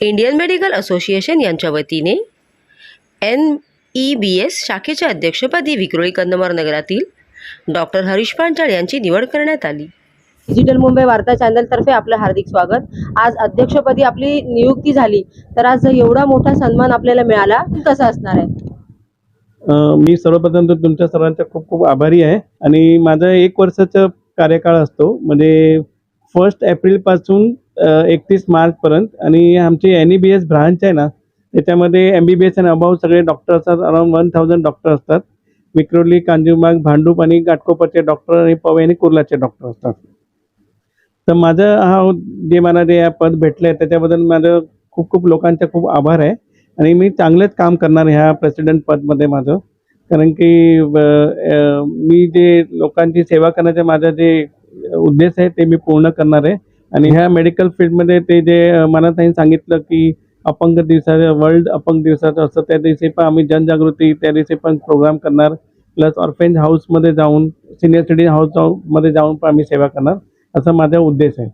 Indian medical association यांच्या वतीने N E B S शाखेच्या अध्यक्षपदी विक्रोळी कंदमर नगरातील डॉक्टर हरीश पांचाळ यांची निवड करण्यात आली. डिजिटल मुंबई वार्ता चॅनलतर्फे आपलं हार्दिक स्वागत. आज अध्यक्षपदी आपली नियुक्ती झाली तर आज एवढा मोठा सन्मान आपल्याला मिळाला कसा असणार आहे? मी सर्वप्रथम तर तुमच्या सर्वांचा खूप खूप आभारी आहे. आणि माझा एक वर्षाचा कार्यकाळ असतो म्हणजे फर्स्ट एप्रिलपासून एकतीस मार्चपर्यंत आणि आमची N E B S branch आहे ना त्याच्यामध्ये एम बी बी एस आणि अबाव सगळे डॉक्टर असतात. अराउंड वन थाउजंड डॉक्टर असतात. विक्रोली कांजूरबाग भांडूप आणि घाटकोपरचे डॉक्टर आणि पवई आणि कुर्लाचे डॉक्टर असतात. तर माझं हा जे मला जे पद भेटलं आहे त्याच्याबद्दल माझं खूप खूप लोकांचा खूप आभार आहे. आणि मी चांगलंच काम करणार ह्या प्रेसिडेंट पदमध्ये माझं. कारण की मी जे लोकांची सेवा करण्याचा माझा जे उद्देश आहे ते मी पूर्ण करणार आहे. आणि ह्या मेडिकल फील्डमध्ये ते जे अ, मला त्यांनी सांगितलं की अपंग दिवसाचं वर्ल्ड अपंग दिवसाचं असतं त्या दिवशी पण आम्ही जनजागृती त्या दिवशी पण प्रोग्राम करणार. प्लस ऑर्फेंज हाऊसमध्ये जाऊन सिनियर सिटीजन हाऊसमध्ये जाऊन पण आम्ही सेवा करणार. असा माझा उद्देश आहे.